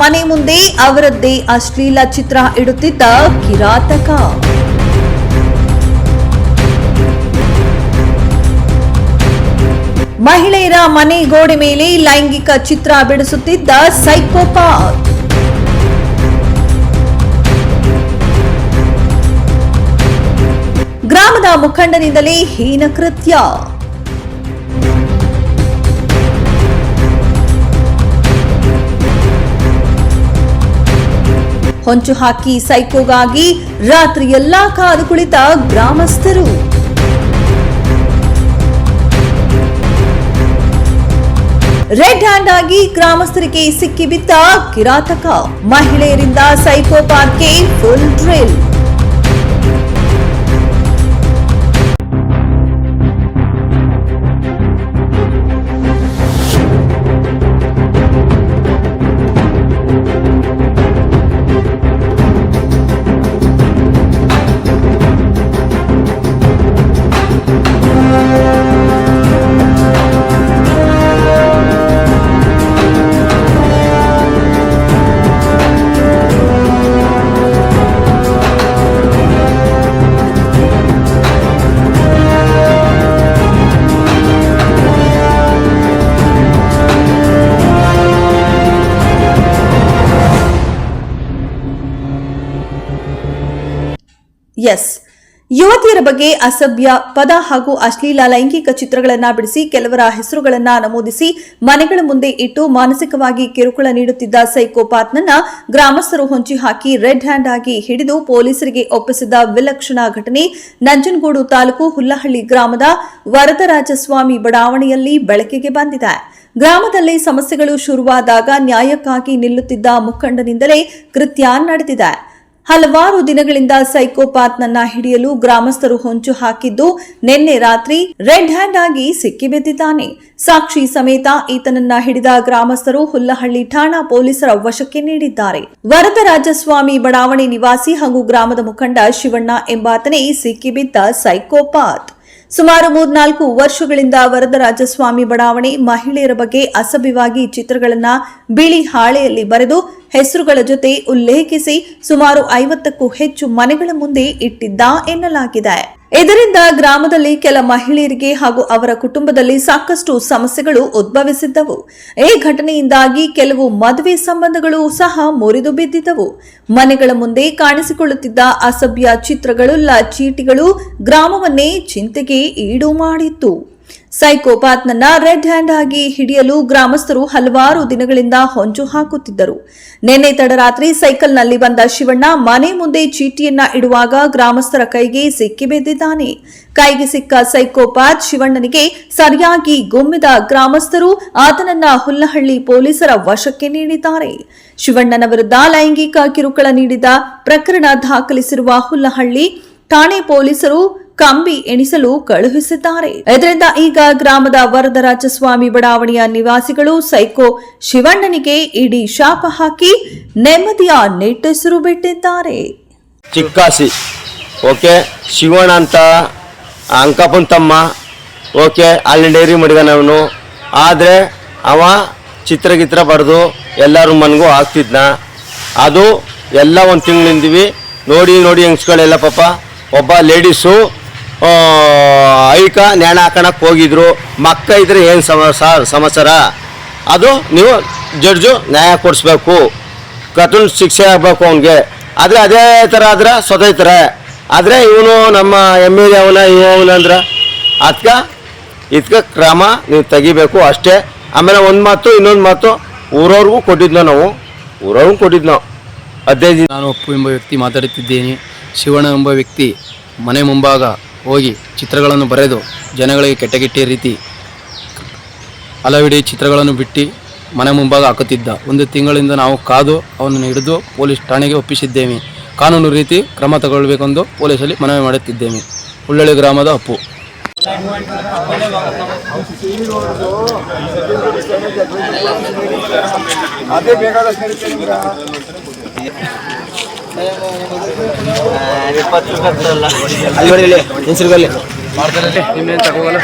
ಮನೆ ಮುಂದೆ ಅವರದ್ದೇ ಅಶ್ಲೀಲ ಚಿತ್ರ ಇಡುತ್ತಿದ್ದ ಕಿರಾತಕ. ಮಹಿಳೆಯರ ಮನೆ ಗೋಡೆ ಮೇಲೆ ಲೈಂಗಿಕ ಚಿತ್ರ ಬಿಡಿಸುತ್ತಿದ್ದ ಸೈಕೋಪಾತ್. ಗ್ರಾಮದ ಮುಖಂಡನಿಂದಲೇ ಹೀನ ಕೃತ್ಯ. ಹೊಂಚು ಹಾಕಿ ಸೈಕೋಗಾಗಿ ರಾತ್ರಿ ಎಲ್ಲಾ ಕಾದು ಕುಳಿತ ಗ್ರಾಮಸ್ಥರು. ರೆಡ್ ಹ್ಯಾಂಡ್ ಆಗಿ ಗ್ರಾಮಸ್ಥರಿಗೆ ಸಿಕ್ಕಿಬಿದ್ದ ಕಿರಾತಕ ಮಹಿಳೆಯರಿಂದ ಸೈಕೋಪಾತ್ಗೆ ಫುಲ್ ಡ್ರಿಲ್ ಎಸ್ ಯುವತಿಯರ ಬಗ್ಗೆ ಅಸಭ್ಯ ಪದ ಹಾಗೂ ಅಶ್ಲೀಲ ಲೈಂಗಿಕ ಚಿತ್ರಗಳನ್ನು ಬಿಡಿಸಿ ಕೆಲವರ ಹೆಸರುಗಳನ್ನ ನಮೂದಿಸಿ ಮನೆಗಳ ಮುಂದೆ ಇಟ್ಟು ಮಾನಸಿಕವಾಗಿ ಕಿರುಕುಳ ನೀಡುತ್ತಿದ್ದ ಸೈಕೋಪಾತ್ನನ್ನ ಗ್ರಾಮಸ್ಥರು ಹೊಂಚಿ ಹಾಕಿ ರೆಡ್ ಹ್ಯಾಂಡ್ ಆಗಿ ಹಿಡಿದು ಪೊಲೀಸರಿಗೆ ಒಪ್ಪಿಸಿದ ವಿಲಕ್ಷಣ ಘಟನೆ ನಂಜನಗೂಡು ತಾಲೂಕು ಹುಲ್ಲಹಳ್ಳಿ ಗ್ರಾಮದ ವರದರಾಜಸ್ವಾಮಿ ಬಡಾವಣೆಯಲ್ಲಿ ಬೆಳಕಿಗೆ ಬಂದಿದೆ. ಗ್ರಾಮದಲ್ಲಿ ಸಮಸ್ಯೆಗಳು ಶುರುವಾದಾಗ ನ್ಯಾಯಕ್ಕಾಗಿ ನಿಲ್ಲುತ್ತಿದ್ದ ಮುಖಂಡನಿಂದಲೇ ಕೃತ್ಯ ನಡೆದಿದೆ. ಹಲವಾರು ದಿನಗಳಿಂದ ಸೈಕೋಪಾತ್ನನ್ನ ಹಿಡಿಯಲು ಗ್ರಾಮಸ್ಥರು ಹೊಂಚು ಹಾಕಿದ್ದು ನಿನ್ನೆ ರಾತ್ರಿ ರೆಡ್ ಹ್ಯಾಂಡ್ ಆಗಿ ಸಿಕ್ಕಿಬಿದ್ದಿದ್ದಾನೆ ಸಾಕ್ಷಿ ಸಮೇತ ಈತನನ್ನ ಹಿಡಿದ ಗ್ರಾಮಸ್ಥರು ಹುಲ್ಲಹಳ್ಳಿ ಠಾಣಾ ಪೊಲೀಸರ ವಶಕ್ಕೆ ನೀಡಿದ್ದಾರೆ. ವರದರಾಜಸ್ವಾಮಿ ಬಡಾವಣೆ ನಿವಾಸಿ ಹಾಗೂ ಗ್ರಾಮದ ಮುಖಂಡ ಶಿವಣ್ಣ ಎಂಬಾತನೇ ಸಿಕ್ಕಿಬಿದ್ದ ಸೈಕೋಪಾತ್. ಸುಮಾರು ಮೂರ್ನಾಲ್ಕು ವರ್ಷಗಳಿಂದ ವರದರಾಜಸ್ವಾಮಿ ಬಡಾವಣೆ ಮಹಿಳೆಯರ ಬಗ್ಗೆ ಅಸಭ್ಯವಾಗಿ ಚಿತ್ರಗಳನ್ನ ಬಿಳಿ ಹಾಳೆಯಲ್ಲಿ ಬರೆದು ಹೆಸರುಗಳ ಜೊತೆ ಉಲ್ಲೇಖಿಸಿ ಸುಮಾರು ಐವತ್ತಕ್ಕೂ ಹೆಚ್ಚು ಮನೆಗಳ ಮುಂದೆ ಇಟ್ಟಿದ್ದ ಎನ್ನಲಾಗಿದೆ. ಇದರಿಂದ ಗ್ರಾಮದಲ್ಲಿ ಕೆಲ ಮಹಿಳೆಯರಿಗೆ ಹಾಗೂ ಅವರ ಕುಟುಂಬದಲ್ಲಿ ಸಾಕಷ್ಟು ಸಮಸ್ಯೆಗಳು ಉದ್ಭವಿಸಿದ್ದವು. ಈ ಘಟನೆಯಿಂದಾಗಿ ಕೆಲವು ಮದುವೆ ಸಂಬಂಧಗಳು ಸಹ ಮುರಿದು ಬಿದ್ದಿದ್ದವು. ಮನೆಗಳ ಮುಂದೆ ಕಾಣಿಸಿಕೊಳ್ಳುತ್ತಿದ್ದ ಅಸಭ್ಯ ಚಿತ್ರಗಳು ಚೀಟಿಗಳು ಗ್ರಾಮವನ್ನೇ ಚಿಂತೆಗೆ ಈಡು ಮಾಡಿತ್ತು. ಸೈಕೋಪಾತ್ನನ್ನ ರೆಡ್ ಹ್ಯಾಂಡ್ ಆಗಿ ಹಿಡಿಯಲು ಗ್ರಾಮಸ್ಥರು ಹಲವಾರು ದಿನಗಳಿಂದ ಹೊಂಚು ಹಾಕುತ್ತಿದ್ದರು. ನಿನ್ನೆ ತಡರಾತ್ರಿ ಸೈಕಲ್ನಲ್ಲಿ ಬಂದ ಶಿವಣ್ಣ ಮನೆ ಮುಂದೆ ಚೀಟಿಯನ್ನ ಇಡುವಾಗ ಗ್ರಾಮಸ್ಥರ ಕೈಗೆ ಸಿಕ್ಕಿಬಿದ್ದಿದ್ದಾನೆ ಕೈಗೆ ಸಿಕ್ಕ ಸೈಕೋಪಾತ್ ಶಿವಣ್ಣನಿಗೆ ಸರಿಯಾಗಿ ಗುಮ್ಮಿದ ಗ್ರಾಮಸ್ಥರು ಆತನನ್ನ ಹುಲ್ಲಹಳ್ಳಿ ಪೊಲೀಸರ ವಶಕ್ಕೆ ನೀಡಿದ್ದಾರೆ. ಶಿವಣ್ಣನ ವಿರುದ್ಧ ಲೈಂಗಿಕ ಕಿರುಕುಳ ನೀಡಿದ ಪ್ರಕರಣ ದಾಖಲಿಸಿರುವ ಹುಲ್ಲಹಳ್ಳಿ, ಠಾಣೆ ಪೊಲೀಸರು ಕಂಬಿ ಎಣಿಸಲು ಕಳುಹಿಸಿದ್ದಾರೆ. ಇದರಿಂದ ಈಗ ಗ್ರಾಮದ ವರದರಾಜಸ್ವಾಮಿ ಬಡಾವಣೆಯ ನಿವಾಸಿಗಳು ಸೈಕೋ ಶಿವಣ್ಣನಿಗೆ ಇಡೀ ಶಾಪ ಹಾಕಿ ನೆಮ್ಮದಿಯ ನಿಟ್ಟುಸಿರು ಬಿಟ್ಟಿದ್ದಾರೆ. ಚಿಕ್ಕಾಸಿ. ಓಕೆ, ಶಿವಣ್ಣ ಅಂತ ಅಂಕಪ್ಪನ ತಮ್ಮ. ಓಕೆ, ಅಲ್ಲಿ ಡೈರಿ ಮಡಿಗನವನು. ಆದರೆ ಅವ ಚಿತ್ರಗಿತ್ರ ಬರೆದು ಎಲ್ಲರ ಮನೆಗೂ ಹಾಕ್ತಿದ್ನ. ಅದು ಎಲ್ಲ ಒಂದು ತಿಂಗಳಿಂದೀವಿ. ನೋಡಿ ನೋಡಿ ಹೆಂಗ್ಸ್ಗಳೆಲ್ಲ ಪಾಪ. ಒಬ್ಬ ಲೇಡೀಸು ಐಕ ನೇಣ ಹಾಕೋಣಕ್ಕೆ ಹೋಗಿದ್ರು. ಮಕ್ಕ ಇದ್ರೆ ಏನು ಸಮ ಸಮಾಚಾರ? ಅದು ನೀವು ಜಡ್ಜು ನ್ಯಾಯ ಕೊಡಿಸ್ಬೇಕು. ಕಠಿಣ ಶಿಕ್ಷೆ ಆಗಬೇಕು ಅವನಿಗೆ. ಆದರೆ ಅದೇ ಥರ ಆದ್ರೆ ಸೊದೈತಾರೆ ಆದರೆ ಇವನು ನಮ್ಮ ಎಂ ಎಲ್ ಅವನ ಇವನ ಅಂದ್ರೆ ಅದಕ್ಕೆ ಇದಕ್ಕೆ ಕ್ರಮ ನೀವು ತೆಗಿಬೇಕು ಅಷ್ಟೇ. ಆಮೇಲೆ ಒಂದು ಮಾತು, ಇನ್ನೊಂದು ಮಾತು ಊರವ್ರಿಗೂ ಕೊಟ್ಟಿದ್ನೋ ನಾವು, ಊರವ್ರಿಗೂ ಕೊಟ್ಟಿದ್ದು ನಾವು ಹದಿನೈದು ದಿನ ನಾನು ಒಪ್ಪು ಎಂಬ ವ್ಯಕ್ತಿ ಮಾತಾಡುತ್ತಿದ್ದೇನೆ. ಶಿವಣ್ಣ ಎಂಬ ವ್ಯಕ್ತಿ ಮನೆ ಮುಂಭಾಗ ಹೋಗಿ ಚಿತ್ರಗಳನ್ನು ಬರೆದು ಜನಗಳಿಗೆ ಕೆಟ್ಟ ರೀತಿ ಅಲವಿಡಿ ಚಿತ್ರಗಳನ್ನು ಬಿಟ್ಟು ಮನೆ ಮುಂಭಾಗ ಹಾಕುತ್ತಿದ್ದ. ಒಂದು ತಿಂಗಳಿಂದ ನಾವು ಕಾದು ಅವನನ್ನು ಹಿಡಿದು ಪೊಲೀಸ್ ಠಾಣೆಗೆ ಒಪ್ಪಿಸಿದ್ದೇವೆ. ಕಾನೂನು ರೀತಿ ಕ್ರಮ ತಗೊಳ್ಬೇಕೆಂದು ಪೊಲೀಸಲ್ಲಿ ಮನವಿ ಮಾಡುತ್ತಿದ್ದೇವೆ. ಉಳ್ಳಳ್ಳಿ ಗ್ರಾಮದ ಅಪ್ಪು. ಅದೇ ಅಲ್ಲಿ ಹೆಸರುಗಲ್ಲಿ ಮಾಡ್ತಾರೆ ನಿಮ್ಮೇನು ತಗೋಲ್ಲ